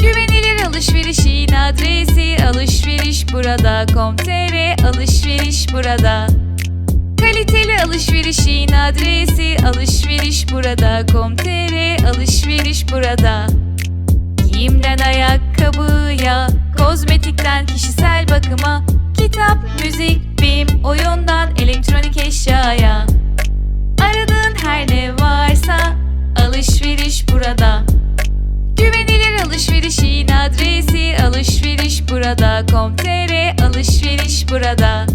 Güvenilir alışverişin adresi alışveriş burada com.tr alışveriş burada. Kaliteli alışverişin adresi alışveriş burada com.tr alışveriş burada. Giyimden ayakkabıya, kozmetikten kişisel bakıma Kitap, müzik, film, oyundan elektronik eşyaya burada. Güvenilir alışverişin adresi alışveriş burada. Com.tr alışveriş burada.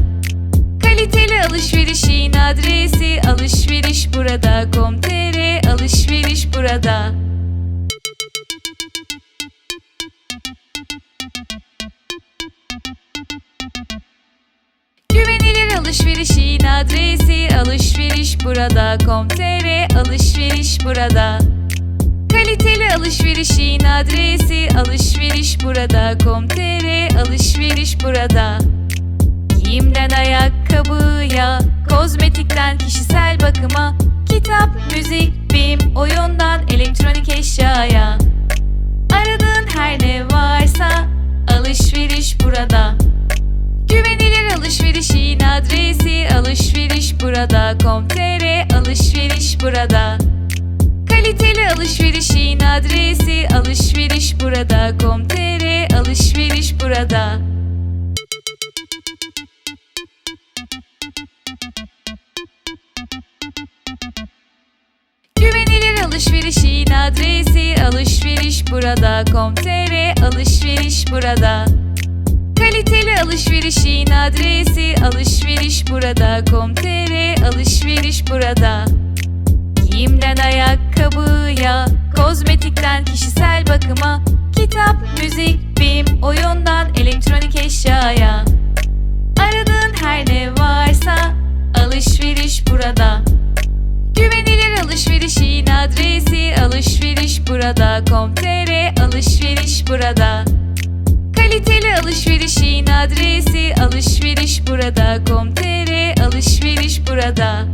Kaliteli alışverişin adresi alışveriş burada. Com.tr alışveriş burada. Güvenilir alışverişin adresi alışveriş burada. Com.tr alışveriş burada alışverişin adresi alışveriş burada com.tr alışveriş burada. Giyimden ayakkabıya, kozmetikten kişisel bakıma Kitap, müzik, film, oyundan elektronik eşyaya. Aradığın her ne varsa alışveriş burada. Güvenilir alışverişin adresi alışveriş burada com.tr alışveriş burada alışverişin adresi alışveriş burada. Com.tr alışveriş burada. Güvenilir alışverişin adresi alışveriş burada. Com.tr alışveriş burada. Kaliteli alışverişin adresi alışveriş burada. Com.tr alışveriş burada. Giyimden ayakkabıya, Alışveriş.com.tr Alışveriş burada. Kaliteli alışverişin adresi alışveriş burada, burada.com.tr Alışveriş burada.